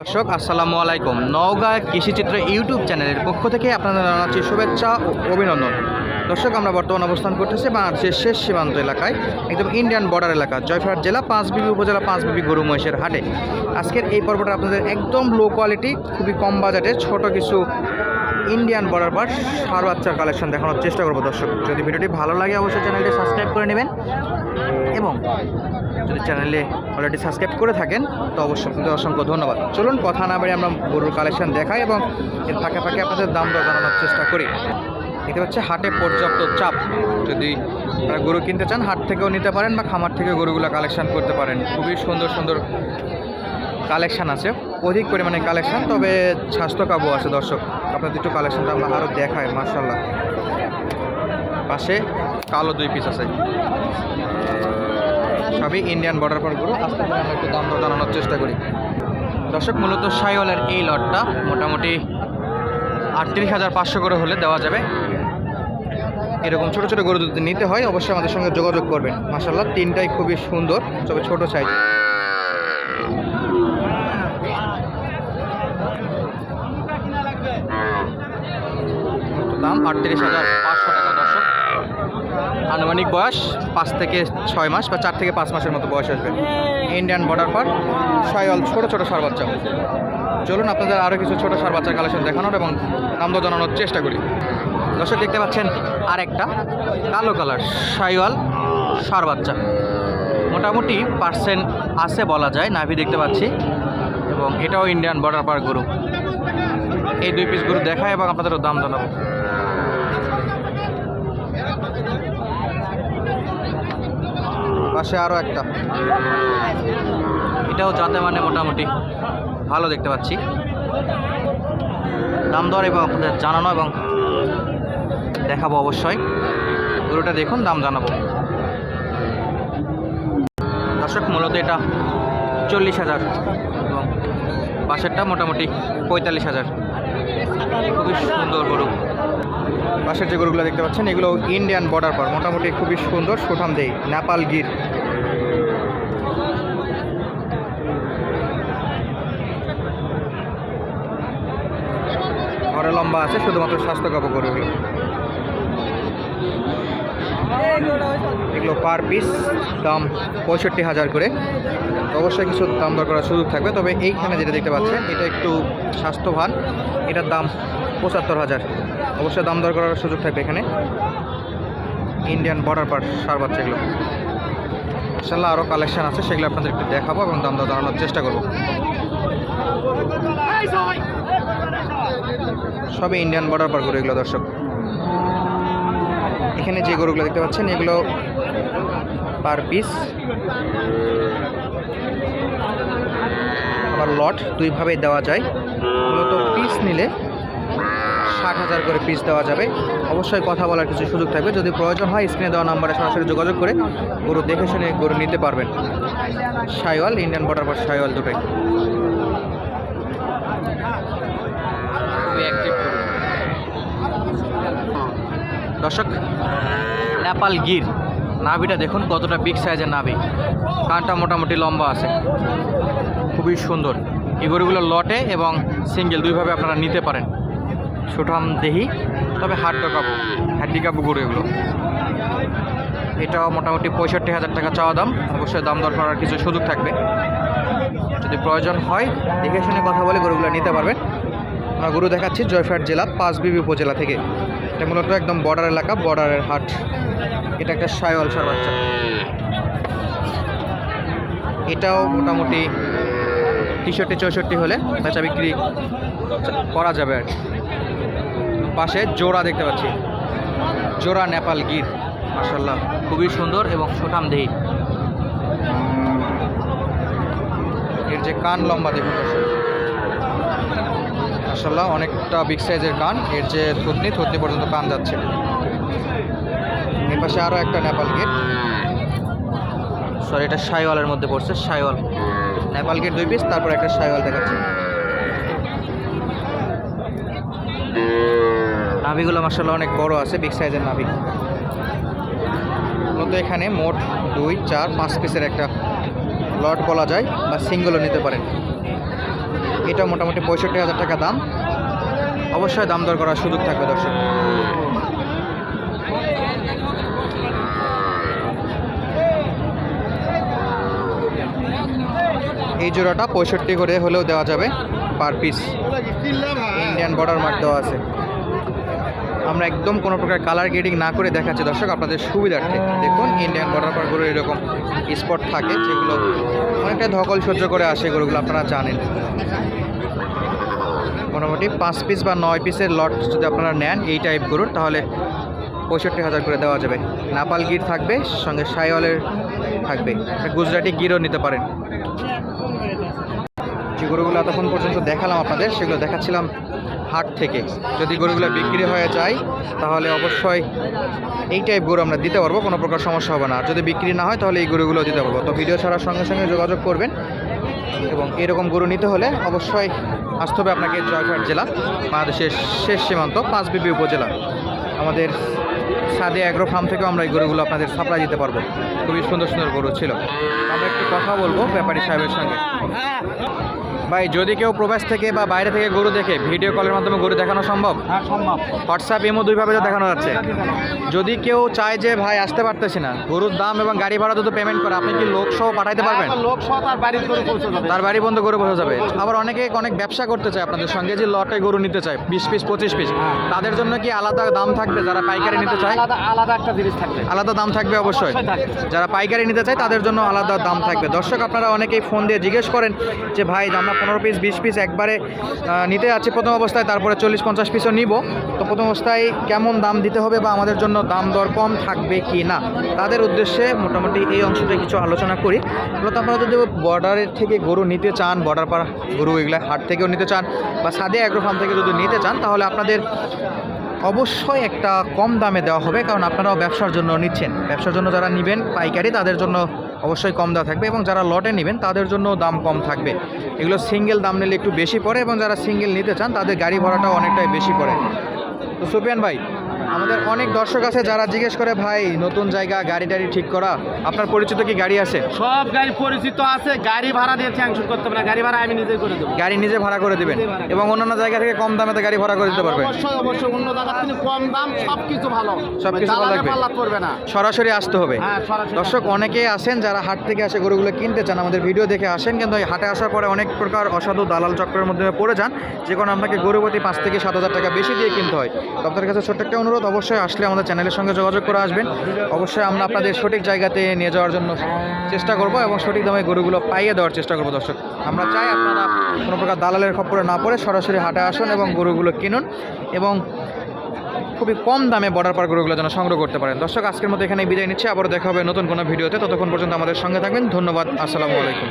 দর্শক, আসসালামু আলাইকুম। নওগাঁ কৃষিচিত্র ইউটিউব চ্যানেলের পক্ষ থেকে আপনাদের জানাচ্ছি শুভেচ্ছা ও অভিনন্দন। দর্শক, আমরা বর্তমান অবস্থান করতেছি বাংলাদেশের শেষ সীমান্ত এলাকায়, একদম ইন্ডিয়ান বর্ডার এলাকা জয়ফাট জেলা, পাঁচবিবি উপজেলা, পাঁচবিবি গরু মহিষের হাটে। আজকের এই পর্বটা আপনাদের একদম লো কোয়ালিটি খুবই কম বাজেটে ছোট কিছু ইন্ডিয়ান বর্ডার পার সার বাচ্চার কালেকশন দেখানোর চেষ্টা করব দর্শক। যদি ভিডিওটি ভালো লাগে, অবশ্যই চ্যানেলটি সাবস্ক্রাইব করে নেবেন। এবং যদি চ্যানেলে অলরেডি সাবস্ক্রাইব করে থাকেন, তো অবশ্যই আপনাদের অসংখ্য ধন্যবাদ। চলুন, কথা না বাড়ি আমরা গরুর কালেকশন দেখাই এবং এর ফাঁকে ফাঁকে আপনাদের দাম দর জানানোর চেষ্টা করি। এটা হচ্ছে হাটে পর্যাপ্ত চাপ। যদি আপনারা গরু কিনতে চান, হাট থেকেও নিতে পারেন বা খামার থেকে গরুগুলো কালেকশন করতে পারেন। খুবই সুন্দর সুন্দর কালেকশান আছে, অধিক পরিমাণে কালেকশান তবে স্বাস্থ্য কাবু আছে, দর্শক। আপনাদের একটু কালেকশানটা আমরা আরও দেখাই মার্শাল্লাহ পাশে কালো দুই পিস আছে। সবই ইন্ডিয়ান বর্ডার পর গরু আস্তে করে আমরা একটু দাম জানানোর চেষ্টা করি। দর্শক, মূলত সাইওয়ালের এই লটটা মোটামুটি আটত্রিশ হাজার পাঁচশো করে হলে দেওয়া যাবে। এরকম ছোটো ছোটো গরু যদি নিতে হয়, অবশ্যই আমাদের সঙ্গে যোগাযোগ করবেন। মাসাল্লাহ তিনটাই খুবই সুন্দর, তবে ছোটো সাইজ দাম আটত্রিশ হাজার পাঁচশো টাকা, দর্শক। আনুমানিক বয়স পাঁচ থেকে ছয় মাস বা চার থেকে পাঁচ মাসের মতো বয়স আসবে। ইন্ডিয়ান বর্ডার পার সাইওয়াল ছোটো ছোটো সার বাচ্চা। চলুন আপনাদের আরও কিছু ছোটো সার বাচ্চার কালেকশন দেখানোর এবং দর জানানোর চেষ্টা করি। দর্শক, দেখতে পাচ্ছেন আরেকটা কালো কালার সাইওয়াল সার বাচ্চা। মোটামুটি পার্সেন্ট আছে বলা যায়, নাভি দেখতে পাচ্ছি। এবং এটাও ইন্ডিয়ান বর্ডার পার গরু এই দুই পিস গরু দেখায় এবং আপনাদেরও দাম জানাব। পাশে আরও একটা। এটাও যাতে মানে মোটামুটি ভালো দেখতে পাচ্ছি। দাম দর এবং আপনাদের জানানো এবং দেখাবো অবশ্যই। গরুটা দেখুন, দাম জানাব। দর্শক, মূলত এটা চল্লিশ হাজার এবং পাশেরটা মোটামুটি পঁয়তাল্লিশ হাজার। খুবই সুন্দর গরু। পাশের যে গরুগুলো দেখতে পাচ্ছেন, এগুলো ইন্ডিয়ান বর্ডার পার মোটামুটি খুবই সুন্দর সুঠাম দেই নেপাল গির। ঘরে লম্বা আছে, শুধুমাত্র স্বাস্থ্য কাপড় গরুগুলো এগুলো। পার পিস দাম পঁয়ষট্টি হাজার করে। অবশ্যই কিছু দাম দর করার সুযোগ থাকবে, তবে এইখানে যেটা দেখতে পাচ্ছেন, এটা একটু স্বাস্থ্যবান, এটার দাম পঁচাত্তর হাজার। অবশ্যই দাম দর করার সুযোগ থাকবে এখানে। ইন্ডিয়ান বর্ডার পার সার বাচ্চা এগুলো। ইনশাল্লাহ আরও কালেকশান আছে, সেগুলো আপনাদের একটু দেখাবো এবং দাম দর জানানোর চেষ্টা করব। সবই ইন্ডিয়ান বর্ডার পার গরু এগুলো, দর্শক। এখানে যে গরুগুলো দেখতে পাচ্ছেন, এগুলো পার পিস আবার লট দুইভাবে দেওয়া যায়। মূলত পিস নিলে ষাট হাজার করে পিস দেওয়া যাবে। অবশ্যই কথা বলার কিছু সুযোগ থাকবে। যদি প্রয়োজন হয় স্ক্রিনে দেওয়া নাম্বারে সরাসরি যোগাযোগ করে গরু দেখে শুনে গরু নিতে পারবেন। সাইওয়াল ইন্ডিয়ান বর্ডার পার সাইওয়াল দুটাই। দর্শক নেপাল গির নাভিটা দেখুন কতটা বিগ সাইজের নাভি। কানটা মোটামুটি লম্বা আছে। খুবই সুন্দর। এই গরুগুলো লটে এবং সিঙ্গেল দুইভাবে আপনারা নিতে পারেন। সুঠাম দেহি, তবে হাড্ড কাবু হাড্ডি কাবু গরু এগুলো। এটাও মোটামুটি পঁয়ষট্টি হাজার টাকা চাওয়া দাম, অবশ্যই দাম দর করার কিছু সুযোগ থাকবে। যদি প্রয়োজন হয়, দেখে শুনে কথা বলে গরুগুলো নিতে পারবেন। আমরা গরু দেখাচ্ছি জয়ফাট জেলা পাঁচবিবি উপজেলা থেকে। এটা মূলত একদম বর্ডার এলাকা, বর্ডারের হাট। এটা একটা সায়ল সার বাচ্চা। এটাও মোটামুটি তেষট্টি চৌষট্টি হলে বেচা বিক্রি করা যাবে আর কি। পাশে জোড়া দেখতে পাচ্ছি। জোড়া নেপাল গির মাসাল্লাহ খুবই সুন্দর এবং সুঠাম দেহি এর যে কান লম্বা দেখুন মাসাল্লাহ অনেকটা বিগ সাইজের কান, এর যে থুতনি থুতনি পর্যন্ত কান যাচ্ছে। এর পাশে আরও একটা নেপাল গেট সরি এটা সাইওয়ালের মধ্যে পড়ছে সাইওয়াল নেপাল গেট দুই পিস তারপর একটা সাইওয়াল দেখাচ্ছে। নাভিগুলো মাসাল্লাহ অনেক বড় আছে বিগ সাইজের নাভি। মূলত এখানে মোট দুই, চার, পাঁচ পিসের একটা লট বলা যায় বা সিঙ্গেলও নিতে পারেন। এটা মোটামুটি পঁয়ষট্টি হাজার টাকা দাম। অবশ্যই দাম দর করার সুযোগ থাকবে দর্শক। এই জোড়াটা পঁয়ষট্টি করে হলেও দেওয়া যাবে per piece Indian border mark দেওয়া আছে। আমরা একদম কোনো প্রকার কালার গ্রেডিং না করে দেখাচ্ছি। দর্শক, আপনাদের সুবিধার্থে দেখুন ইন্ডিয়ান বর্ডার পার গরুর এরকম স্পট থাকে, যেগুলো অনেকটা ধকল সহ্য করে আসে গরুগুলো আপনারা জানেন। মোটামুটি পাঁচ পিস বা নয় পিসের লট যদি আপনারা নেন এই টাইপ গরুর, তাহলে পঁয়ষট্টি হাজার করে দেওয়া যাবে। নাপাল গির থাকবে, সঙ্গে সাইওয়ালের থাকবে। গুজরাটি গিরও নিতে পারেন। যে গরুগুলো এতক্ষণ পর্যন্ত দেখালাম আপনাদের, সেগুলো দেখাচ্ছিলাম হাট থেকে যদি গরুগুলো বিক্রি হয়ে যায়, তাহলে অবশ্যই এই টাইপ গরু আমরা দিতে পারব, কোনো প্রকার সমস্যা হবে না। যদি বিক্রি না হয়, তাহলে এই গরুগুলো দিতে পারব। তো ভিডিও ছাড়ার সঙ্গে সঙ্গে যোগাযোগ করবেন এবং এরকম গরু নিতে হলে অবশ্যই আসতে হবে আপনাকে জয়ঘাট জেলা, বাংলাদেশের শেষ সীমান্ত পাঁচবিবি উপজেলা। আমাদের সাদে অ্যাগ্রো ফার্ম থেকেও আমরা এই গরুগুলো আপনাদের সাপ্লাই দিতে পারব। খুবই সুন্দর সুন্দর গরু ছিল। আমরা একটু কথা বলব ব্যাপারী সাহেবের সঙ্গে। ভাই যদি কেউ প্রবাস থেকে বা বাইরে থেকে গরু দেখে ভিডিও কলের মাধ্যমে গরু দেখানো সম্ভব? হ্যাঁ সম্ভব। হোয়াটসঅ্যাপ এমও দুইভাবে তো দেখানো যাচ্ছে। যদি কেউ চায় যে ভাই আসতে পারতেছি না। গরুর দাম এবং গাড়ি ভাড়া তো পেমেন্ট করে আপনি কি লোক সহ পাঠাইতে পারবেন? লোক সহ তার পৌঁছে যাবে। তার বাড়ি বন্ধ গরু বসে যাবে। আবার অনেকে অনেক ব্যবসা করতে চায় আপনাদের সঙ্গে যে লটে গরু নিতে চায় বিশ পিস পঁচিশ পিস তাদের জন্য কি আলাদা দাম থাকবে যারা পাইকারি নিতে চায়? আলাদা আলাদা একটা জিনিস থাকবে। আলাদা দাম থাকবে অবশ্যই। যারা পাইকারি নিতে চায় তাদের জন্য আলাদা দাম থাকবে। দর্শক আপনারা অনেকেই ফোন দিয়ে জিজ্ঞেস করেন যে ভাই আমরা পনেরো পিস বিশ পিস একবারে নিতে যাচ্ছি প্রথম অবস্থায় তারপরে চল্লিশ পঞ্চাশ পিসও নিব। তো প্রথম অবস্থায় কেমন দাম দিতে হবে বা আমাদের জন্য দাম দর কম থাকবে কি না? তাদের উদ্দেশ্যে মোটামুটি এই অংশটা কিছু আলোচনা করি। মূলত আপনারা যদি বর্ডারের থেকে গরু নিতে চান বর্ডার পার গরু এগুলো হাট থেকেও নিতে চান বা সাদে অ্যাগ্রো ফার্ম থেকে যদি নিতে চান তাহলে আপনাদের অবশ্যই একটা কম দামে দেওয়া হবে, কারণ আপনারাও ব্যবসার জন্য নিচ্ছেন। ব্যবসার জন্য যারা নেবেন পাইকারি, তাদের জন্য অবশ্যই কম দেওয়া থাকবে এবং যারা লটে নেবেন, তাদের জন্য দাম কম থাকবে। এগুলো সিঙ্গেল দাম নিলে একটু বেশি পড়ে এবং যারা সিঙ্গেল নিতে চান, তাদের গাড়ি ভাড়াটাও অনেকটাই বেশি পড়ে। তো সুপিয়ান ভাই আমাদের অনেক দর্শক আছে যারা জিজ্ঞেস করে ভাই নতুন জায়গা গাড়ি টাড়ি ঠিক করা আপনার পরিচিত কি গাড়ি আছে? সব গাড়ি পরিচিত আছে গাড়ি ভাড়া দিয়ে স্যাংশন করতে হবে না গাড়ি ভাড়া আমি নিজেই করে দেবো। গাড়ি নিজে ভাড়া করে দেবেন এবং অন্যান্য জায়গা থেকে কম দামেতে গাড়ি ভাড়া করে দিতে পারবেন। অবশ্যই অবশ্যই অন্য জায়গার থেকে কম দাম সব কিছু ভালো। সবকিছু ভালো লাগবে। পড়বে না। সরাসরি আসতে হবে। হ্যাঁ দর্শক অনেকেই আসেন যারা হাট থেকে আসে গরুগুলো কিনতে চান আমাদের ভিডিও দেখে আসেন কিন্তু হাটে আসার পরে অনেক প্রকার অসাধু দালাল চক্রের মধ্যে পড়ে যান যে কারণে আপনাকে গরুপতি পাঁচ থেকে সাত হাজার টাকা বেশি দিয়ে কিনতে হয়। তো আপনাদের কাছে ছোট্ট একটা অনুরোধ অবশ্যই আসলে আমাদের চ্যানেলের সঙ্গে যোগাযোগ করে আসবেন। অবশ্যই আমরা আপনাদের সঠিক জায়গাতে নিয়ে যাওয়ার জন্য চেষ্টা করব এবং সঠিক দামে গরুগুলো পাইয়ে দেওয়ার চেষ্টা করব দর্শক। আমরা চাই আপনারা কোনো প্রকার দালালের খপ্পরে না পড়ে সরাসরি হাটে আসুন এবং গরুগুলো কিনুন এবং খুবই কম দামে বর্ডার পার গরুগুলো যেন সংগ্রহ করতে পারেন। দর্শক, আজকের মতো এখানে বিদায় নিচ্ছি। আবারও দেখা হবে নতুন কোনো ভিডিওতে। ততক্ষণ পর্যন্ত আমাদের সঙ্গে থাকবেন। ধন্যবাদ। আসসালামু আলাইকুম।